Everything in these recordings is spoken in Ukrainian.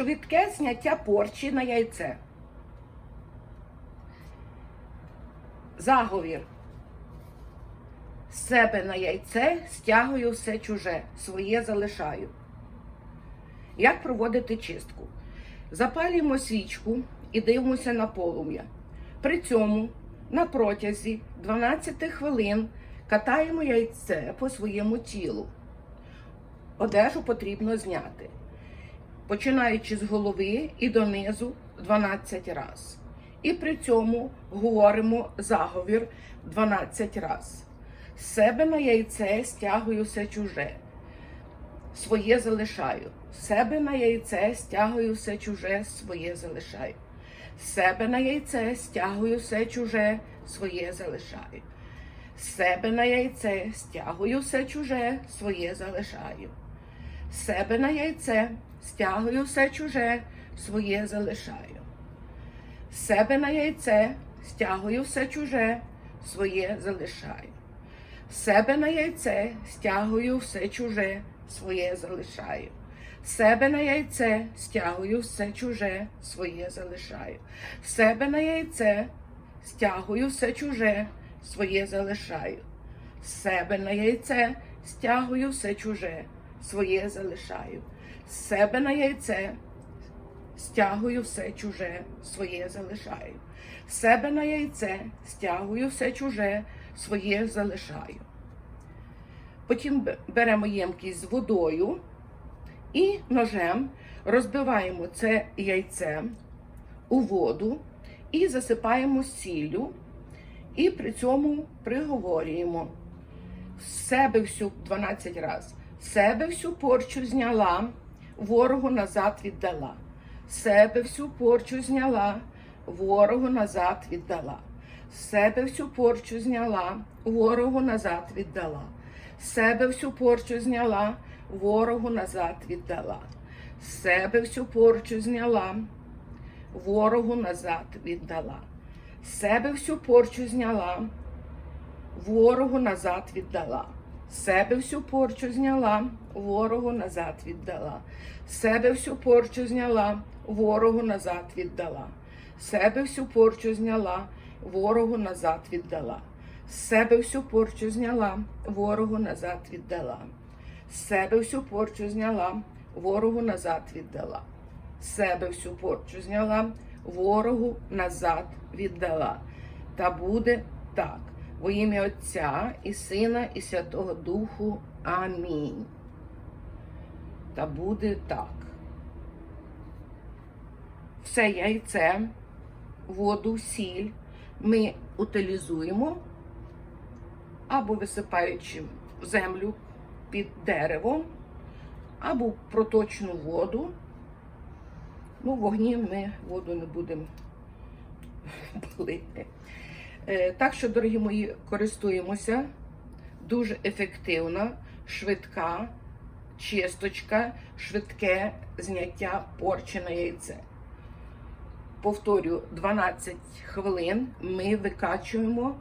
Швидке зняття порчі на яйце. Заговір. З себе на яйце стягую все чуже, своє залишаю. Як проводити чистку? Запалюємо свічку і дивимося на полум'я. При цьому на протязі 12 хвилин катаємо яйце по своєму тілу. Одежу потрібно зняти, починаючи з голови і донизу 12 разів. І при цьому говоримо заговір 12 разів. З себе на яйце стягую все чуже, своє залишаю. З себе на яйце стягую все чуже, своє залишаю. З себе на яйце стягую все чуже, своє залишаю. З себе на яйце стягую все чуже, своє залишаю. З себе на яйце стягую все чуже, своє залишаю. Себе на яйце стягую все чуже, своє залишаю. З себе на яйце стягую все чуже, своє залишаю. З себе на яйце стягую все чуже, своє залишаю. З себе на яйце стягую все чуже, своє залишаю. З себе на яйце стягую все чуже, своє залишаю. Себе на яйце стягую все чуже, своє залишаю. З себе на яйце стягую все чуже, своє залишаю. Потім беремо ємкість з водою і ножем розбиваємо це яйце у воду і засипаємо сіллю, і при цьому приговорюємо себе всю 12 разів. Себе всю порчу зняла, ворогу назад віддала. Себе всю порчу зняла, ворогу назад віддала. Себе всю порчу зняла, ворогу назад віддала. Себе всю порчу зняла, ворогу назад віддала. Себе всю порчу зняла, ворогу назад віддала. Себе всю порчу зняла, ворогу назад віддала. Себе всю порчу зняла, ворогу назад віддала. Себе всю порчу зняла, ворогу назад віддала. Себе всю порчу зняла, ворогу назад віддала. Себе всю порчу зняла, ворогу назад віддала. Себе всю порчу зняла, ворогу назад віддала. Себе всю порчу зняла, ворогу назад віддала. Та буде так. Во ім'я Отця і Сина, і Святого Духу. Амінь. Та буде так. Все яйце, воду, сіль ми утилізуємо або висипаючи землю під деревом, або проточну воду. Ну, вогні ми воду не будемо палити. Е, Так що, дорогі мої, користуємося. Дуже ефективна, швидка чисточка, швидке зняття порчі на яйце. Повторю, 12 хвилин ми викачуємо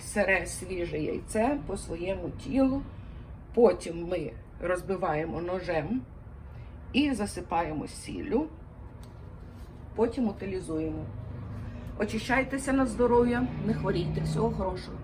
сире свіже яйце по своєму тілу. Потім ми розбиваємо ножем і засипаємо сіллю. Потім утилізуємо. Очищайтеся на здоров'я, не хворійте. Всього хорошого.